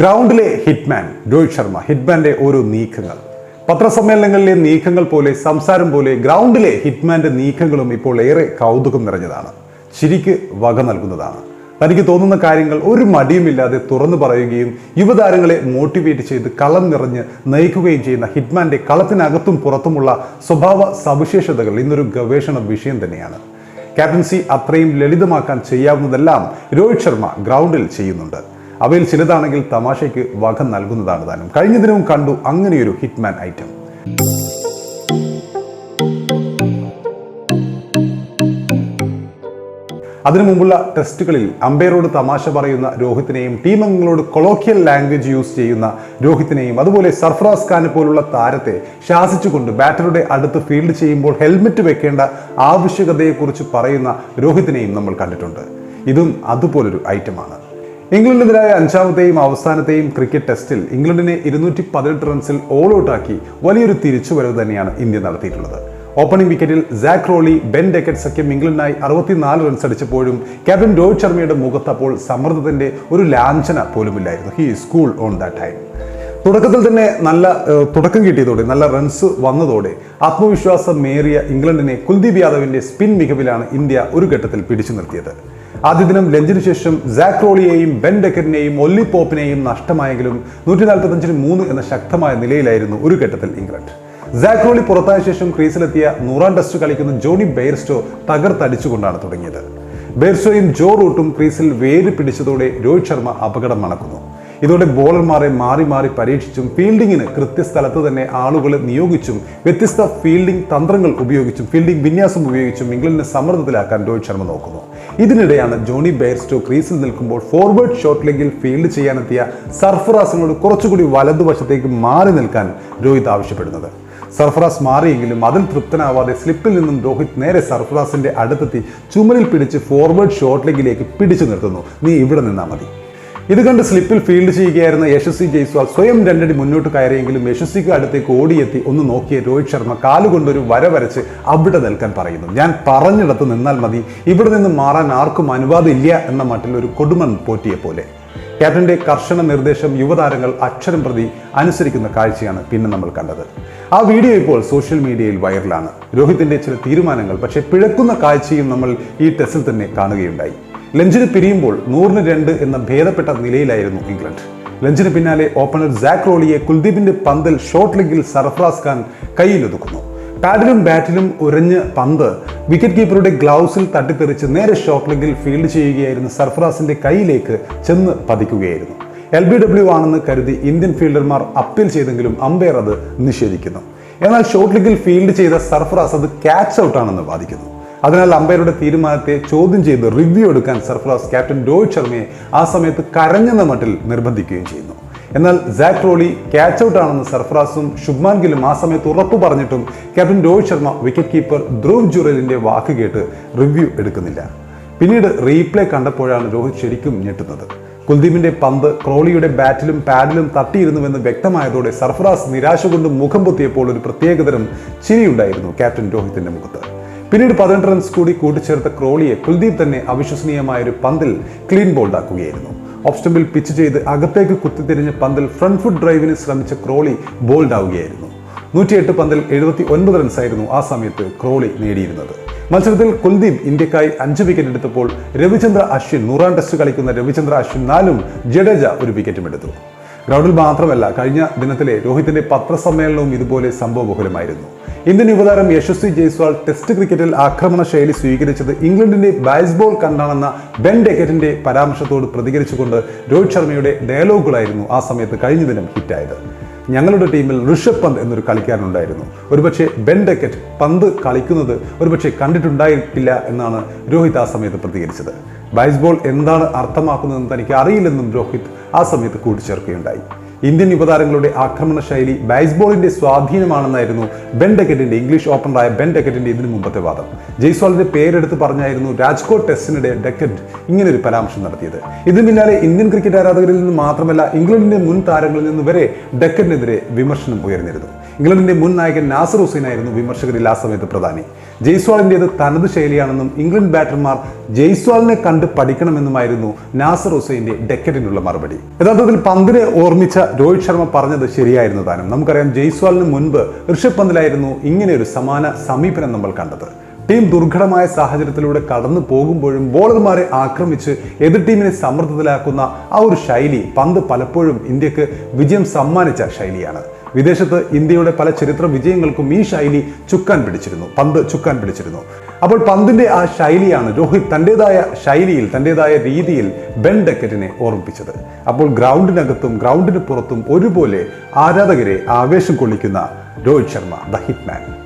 ഗ്രൗണ്ടിലെ hitman Rohit Sharma ഹിറ്റ്മാന്റെ ഓരോ നീക്കങ്ങൾ. പത്രസമ്മേളനങ്ങളിലെ നീക്കങ്ങൾ പോലെ സംസാരം പോലെ ഗ്രൗണ്ടിലെ ഹിറ്റ്മാന്റെ നീക്കങ്ങളും ഇപ്പോൾ ഏറെ കൗതുകം നിറഞ്ഞതാണ്. ശരിക്ക് വക നൽകുന്നതാണ്. തനിക്ക് തോന്നുന്ന കാര്യങ്ങൾ ഒരു മടിയുമില്ലാതെ തുറന്നു പറയുകയും യുവതാരങ്ങളെ മോട്ടിവേറ്റ് ചെയ്ത് കളം നിറഞ്ഞ് നയിക്കുകയും ചെയ്യുന്ന ഹിറ്റ്മാന്റെ കളത്തിനകത്തും പുറത്തുമുള്ള സ്വഭാവ സവിശേഷതകൾ ഇന്നൊരു ഗവേഷണ വിഷയം തന്നെയാണ്. ക്യാപ്റ്റൻസി അത്രയും ലളിതമാക്കാൻ ചെയ്യാവുന്നതെല്ലാം രോഹിത് ശർമ്മ ഗ്രൗണ്ടിൽ ചെയ്യുന്നുണ്ട്. അവയിൽ ചിലതാണെങ്കിൽ തമാശയ്ക്ക് വക നൽകുന്നതാണ് താനും. കഴിഞ്ഞ ദിനവും കണ്ടു അങ്ങനെയൊരു ഹിറ്റ്മാൻ ഐറ്റം. അതിനു മുമ്പുള്ള ടെസ്റ്റുകളിൽ അമ്പയറോട് തമാശ പറയുന്ന രോഹിത്തിനെയും ടീം അംഗങ്ങളോട് കൊളോക്കിയൽ ലാംഗ്വേജ് യൂസ് ചെയ്യുന്ന രോഹിത്തിനെയും അതുപോലെ സർഫറാസ് ഖാനെ പോലുള്ള താരത്തെ ശാസിച്ചുകൊണ്ട് ബാറ്ററുടെ അടുത്ത് ഫീൽഡ് ചെയ്യുമ്പോൾ ഹെൽമെറ്റ് വെക്കേണ്ട ആവശ്യകതയെക്കുറിച്ച് പറയുന്ന രോഹിത്തിനെയും നമ്മൾ കണ്ടിട്ടുണ്ട്. ഇതും അതുപോലൊരു ഐറ്റമാണ്. ഇംഗ്ലണ്ടിനെതിരായ അഞ്ചാമത്തെയും അവസാനത്തെയും ക്രിക്കറ്റ് ടെസ്റ്റിൽ ഇംഗ്ലണ്ടിനെ ഇരുന്നൂറ്റി പതിനെട്ട് റൺസിൽ ഓൾ ഔട്ടാക്കി വലിയൊരു തിരിച്ചുവരവ് തന്നെയാണ് ഇന്ത്യ നടത്തിയിട്ടുള്ളത്. ഓപ്പണിംഗ് വിക്കറ്റിൽ സാക് റോളി ബെൻ ഡെക്കറ്റ് സഖ്യം ഇംഗ്ലണ്ടിനായി അറുപത്തിനാല് റൺസ് അടിച്ചപ്പോഴും ക്യാപ്റ്റൻ രോഹിത് ശർമ്മയുടെ മുഖത്ത് അപ്പോൾ സമ്മർദ്ദത്തിന്റെ ഒരു ലാഞ്ചന പോലുമില്ലായിരുന്നു. High school on that time തുടക്കത്തിൽ തന്നെ നല്ല തുടക്കം കിട്ടിയതോടെ നല്ല റൺസ് വന്നതോടെ ആത്മവിശ്വാസം മേറിയ ഇംഗ്ലണ്ടിനെ കുൽദീപ് യാദവിന്റെ സ്പിൻ മികവിലാണ് ഇന്ത്യ ഒരു ഘട്ടത്തിൽ പിടിച്ചു നിർത്തിയത്. ആദ്യ ദിനം ലഞ്ചിനു ശേഷം സാക് റോളിയെയും ബെൻ ഡെക്കറിനെയും ഒല്ലി പോപ്പിനെയും നഷ്ടമായെങ്കിലും നൂറ്റി നാൽപ്പത്തഞ്ചിന് മൂന്ന് എന്ന ശക്തമായ നിലയിലായിരുന്നു ഒരു ഘട്ടത്തിൽ ഇംഗ്ലണ്ട്. സാക് റോളി പുറത്തായ ശേഷം ക്രീസിലെത്തിയ നൂറാം ടെസ്റ്റ് കളിക്കുന്ന ജോണി ബെയർസ്റ്റോ തകർത്തടിച്ചുകൊണ്ടാണ് തുടങ്ങിയത്. ബെയർസ്റ്റോയും ജോ റൂട്ടും ക്രീസിൽ വേര് പിടിച്ചതോടെ രോഹിത് ശർമ്മ അപകടം മണക്കുന്നു. ഇതോടെ ബോളർമാരെ മാറി മാറി പരീക്ഷിച്ചും ഫീൽഡിങ്ങിന് കൃത്യസ്ഥലത്ത് തന്നെ ആളുകളെ നിയോഗിച്ചും വ്യത്യസ്ത ഫീൽഡിംഗ് തന്ത്രങ്ങൾ ഉപയോഗിച്ചും ഫീൽഡിംഗ് വിന്യാസം ഉപയോഗിച്ചും ഇംഗ്ലണ്ടിനെ സമ്മർദ്ദത്തിലാക്കാൻ രോഹിത് ശർമ്മ നോക്കുന്നു. ഇതിനിടെയാണ് ജോണി ബെയർസ്റ്റോ ക്രീസിൽ നിൽക്കുമ്പോൾ ഫോർവേഡ് ഷോട്ട് ലെഗിൽ ഫീൽഡ് ചെയ്യാനെത്തിയ സർഫറാസിനോട് കുറച്ചുകൂടി വലതുവശത്തേക്ക് മാറി നിൽക്കാൻ രോഹിത് ആവശ്യപ്പെടുന്നത്. സർഫറാസ് മാറിയെങ്കിലും അതിൽ തൃപ്തനാവാതെ സ്ലിപ്പിൽ നിന്നും രോഹിത് നേരെ സർഫറാസിന്റെ അടുത്തെത്തി ചുമലിൽ പിടിച്ച് ഫോർവേഡ് ഷോട്ട് ലെഗിലേക്ക് പിടിച്ചു നിർത്തുന്നു. നീ ഇവിടെ നിന്നാൽ മതി. ഇത് കണ്ട് സ്ലിപ്പിൽ ഫീൽഡ് ചെയ്യുകയായിരുന്ന യശസ്വി ജയ്സ്വാൾ സ്വയം രണ്ടടി മുന്നോട്ട് കയറിയെങ്കിലും യശസ്വിക്ക് അടുത്തേക്ക് ഓടിയെത്തി ഒന്ന് നോക്കിയ രോഹിത് ശർമ്മ കാലുകൊണ്ടൊരു വര വരച്ച് അവിടെ നിൽക്കാൻ പറയുന്നു. ഞാൻ പറഞ്ഞിടത്ത് നിന്നാൽ മതി. ഇവിടെ നിന്ന് മാറാൻ ആർക്കും അനുവാദമില്ല എന്ന മട്ടിൽ ഒരു കൊടുമൺ പോറ്റിയെ പോലെ. ക്യാപ്റ്റന്റെ കർശന നിർദ്ദേശം യുവതാരങ്ങൾ അക്ഷരം പ്രതി അനുസരിക്കുന്ന കാഴ്ചയാണ് പിന്നെ നമ്മൾ കണ്ടത്. ആ വീഡിയോ ഇപ്പോൾ സോഷ്യൽ മീഡിയയിൽ വൈറലാണ്. രോഹിത്തിന്റെ ചില തീരുമാനങ്ങൾ പക്ഷേ പിഴക്കുന്ന കാഴ്ചയും നമ്മൾ ഈ ടെസ്റ്റിൽ തന്നെ കാണുകയുണ്ടായി. ലഞ്ചിന് പിരിയുമ്പോൾ നൂറിന് രണ്ട് എന്ന ഭേദപ്പെട്ട നിലയിലായിരുന്നു ഇംഗ്ലണ്ട്. ലഞ്ചിന് പിന്നാലെ ഓപ്പണർ സാക് റോളിയെ കുൽദീപിന്റെ പന്തിൽ ഷോർട്ട് ലെഗിൽ സർഫ്രാസ് ഖാൻ കയ്യിലൊതുക്കുന്നു. പാഡിലും ബാറ്റിലും ഉരഞ്ഞ് പന്ത് വിക്കറ്റ് കീപ്പറുടെ ഗ്ലൗസിൽ തട്ടിത്തെറിച്ച് നേരെ ഷോർട്ട് ലെഗിൽ ഫീൽഡ് ചെയ്യുകയായിരുന്ന സർഫ്രാസിന്റെ കൈയിലേക്ക് ചെന്ന് പതിക്കുകയായിരുന്നു. എൽ ബി ഡബ്ല്യു ആണെന്ന് കരുതി ഇന്ത്യൻ ഫീൽഡർമാർ അപ്പീൽ ചെയ്തെങ്കിലും അമ്പയർ അത് നിഷേധിക്കുന്നു. എന്നാൽ ഷോർട്ട് ലെഗിൽ ഫീൽഡ് ചെയ്ത സർഫ്രാസ് അത് ക്യാച്ച് ഔട്ടാണെന്ന് വാദിക്കുന്നു. അതിനാൽ അമ്പയറുടെ തീരുമാനത്തെ ചോദ്യം ചെയ്ത് റിവ്യൂ എടുക്കാൻ സർഫറാസ് ക്യാപ്റ്റൻ രോഹിത് ശർമ്മയെ ആ സമയത്ത് കരഞ്ഞെന്ന മട്ടിൽ നിർബന്ധിക്കുകയും ചെയ്യുന്നു. എന്നാൽ സാക് റോളി ക്യാച്ച് ഔട്ട് ആണെന്ന് സർഫറാസും ശുഭ്മാൻ ഗില്ലും ആ സമയത്ത് ഉറപ്പു പറഞ്ഞിട്ടും captain Rohit Sharma wicket keeper Dhruv ജുറലിന്റെ വാക്ക് കേട്ട് റിവ്യൂ എടുക്കുന്നില്ല. പിന്നീട് റീപ്ലേ കണ്ടപ്പോഴാണ് രോഹിത് ശരിക്കും ഞെട്ടുന്നത്. കുൽദീപിന്റെ പന്ത് ക്രോളിയുടെ ബാറ്റിലും പാഡിലും തട്ടിയിരുന്നുവെന്ന് വ്യക്തമായതോടെ സർഫറാസ് നിരാശ കൊണ്ട് മുഖം പൊത്തിയപ്പോൾ ഒരു പ്രത്യേകതരം ചിരിയുണ്ടായിരുന്നു ക്യാപ്റ്റൻ രോഹിത്തിന്റെ മുഖത്ത്. പിന്നീട് പതിനെട്ട് റൺസ് കൂടി കൂട്ടിച്ചേർത്ത ക്രോളിയെ കുൽദീപ് തന്നെ അവിശ്വസനീയമായ ഒരു പന്തിൽ ക്ലീൻ ബോൾഡാക്കുകയായിരുന്നു ഓഫ് സ്റ്റമ്പിൽ പിച്ച് ചെയ്ത് അകത്തേക്ക് കുത്തിത്തിരിഞ്ഞ പന്തിൽ ഫ്രണ്ട് ഫുട്ട് ഡ്രൈവിന് ശ്രമിച്ച ക്രോളി ബോൾഡ് ആവുകയായിരുന്നു. നൂറ്റിയെട്ട് പന്തിൽ എഴുപത്തി ഒൻപത് റൺസായിരുന്നു ആ സമയത്ത് ക്രോളി നേടിയിരുന്നത്. മത്സരത്തിൽ കുൽദീപ് ഇന്ത്യക്കായി അഞ്ച് വിക്കറ്റ് എടുത്തപ്പോൾ രവിചന്ദ്ര അശ്വിൻ നൂറാം ടെസ്റ്റ് കളിക്കുന്ന രവിചന്ദ്ര അശ്വിൻ നാലും ജഡേജ ഒരു വിക്കറ്റും എടുത്തു. ഗ്രൗണ്ടിൽ മാത്രമല്ല കഴിഞ്ഞ ദിനത്തിലെ രോഹിത്തിന്റെ പത്രസമ്മേളനവും ഇതുപോലെ സംഭവബഹുലമായിരുന്നു. ഇന്ത്യൻ യുവതാരം യശസ്വി ജയ്സ്വാൾ ടെസ്റ്റ് ക്രിക്കറ്റിൽ ആക്രമണ ശൈലി സ്വീകരിച്ചത് ഇംഗ്ലണ്ടിന്റെ ബാസ്ബോൾ കണ്ടാണെന്ന ബെൻ ഡെക്കറ്റിന്റെ പരാമർശത്തോട് പ്രതികരിച്ചുകൊണ്ട് രോഹിത് ശർമ്മയുടെ ഡയലോഗുകളായിരുന്നു ആ സമയത്ത് കഴിഞ്ഞ ദിനം ഹിറ്റായത് ഞങ്ങളുടെ ടീമിൽ ഋഷഭ് പന്ത് എന്നൊരു കളിക്കാരനുണ്ടായിരുന്നു. ഒരുപക്ഷെ ബെൻ ഡെക്കറ്റ് പന്ത് കളിക്കുന്നത് ഒരുപക്ഷെ കണ്ടിട്ടുണ്ടായിട്ടില്ല എന്നാണ് രോഹിത് ആ സമയത്ത് പ്രതികരിച്ചത്. ബൈസ്ബോൾ എന്താണ് അർത്ഥമാക്കുന്നതെന്ന് തനിക്ക് അറിയില്ലെന്നും രോഹിത് ആ സമയത്ത് കൂട്ടിച്ചേർക്കുകയുണ്ടായി. ഇന്ത്യൻ യുവതാരങ്ങളുടെ ആക്രമണ ശൈലി ബൈസ്ബോളിന്റെ സ്വാധീനമാണെന്നായിരുന്നു ബെൻ ഡെക്കറ്റിന്റെ ഇംഗ്ലീഷ് ഓപ്പണറായ ബെൻ ഡെക്കറ്റിന്റെ ഇതിനു മുമ്പത്തെ വാദം. ജയ്സ്വാളിന്റെ പേരെടുത്ത് പറഞ്ഞായിരുന്നു രാജ്കോട്ട് ടെസ്റ്റിനിടെ ഡെക്കറ്റ് ഇങ്ങനൊരു പരാമർശം നടത്തിയത്. ഇതിന് പിന്നാലെ ഇന്ത്യൻ ക്രിക്കറ്റ് ആരാധകരിൽ നിന്ന് മാത്രമല്ല ഇംഗ്ലണ്ടിന്റെ മുൻ താരങ്ങളിൽ നിന്ന് വരെ ഡെക്കറ്റിനെതിരെ വിമർശനം ഉയർന്നിരുന്നു. ഇംഗ്ലണ്ടിന്റെ മുൻ നായകൻ നാസർ ഹുസൈൻ ആയിരുന്നു വിമർശകരിൽ ആ സമയത്ത് പ്രധാനി. ജയ്സ്വാളിന്റേത് തനത് ശൈലിയാണെന്നും ഇംഗ്ലണ്ട് ബാറ്റർമാർ ജയ്സ്വാളിനെ കണ്ട് പഠിക്കണമെന്നുമായിരുന്നു നാസർ ഹുസൈന്റെ ഡെക്കറ്റിനുള്ള മറുപടി. യഥാർത്ഥത്തിൽ പന്തിനെ ഓർമ്മിച്ച രോഹിത് ശർമ്മ പറഞ്ഞത് ശരിയായിരുന്നു താനും. നമുക്കറിയാം ജയ്സ്വാളിന് മുൻപ് ഋഷഭ് പന്തിലായിരുന്നു ഇങ്ങനെ ഒരു സമാന സമീപനം നമ്മൾ കണ്ടത്. ടീം ദുർഘടമായ സാഹചര്യത്തിലൂടെ കടന്നു പോകുമ്പോഴും ബോളർമാരെ ആക്രമിച്ച് എതിർ ടീമിനെ സമ്മർദ്ദത്തിലാക്കുന്ന ആ ഒരു ശൈലി പന്ത് പലപ്പോഴും ഇന്ത്യയ്ക്ക് വിജയം സമ്മാനിച്ച ശൈലിയാണ്. വിദേശത്ത് ഇന്ത്യയുടെ പല ചരിത്ര വിജയങ്ങൾക്കും ഈ ശൈലി ചുക്കാൻ പിടിച്ചിരുന്നു പന്ത് ചുക്കാൻ പിടിച്ചിരുന്നു. അപ്പോൾ പന്തിന്റെ ആ ശൈലിയാണ് രോഹിത് തന്റെതായ ശൈലിയിൽ തന്റെതായ രീതിയിൽ ബെൻ ഡക്കറ്റിനെ ഓർമ്മിപ്പിച്ചത്. അപ്പോൾ ഗ്രൗണ്ടിനകത്തും ഗ്രൗണ്ടിന് പുറത്തും ഒരുപോലെ ആരാധകരെ ആവേശം കൊള്ളിക്കുന്ന രോഹിത് ശർമ്മ ദ ഹിറ്റ്മാൻ.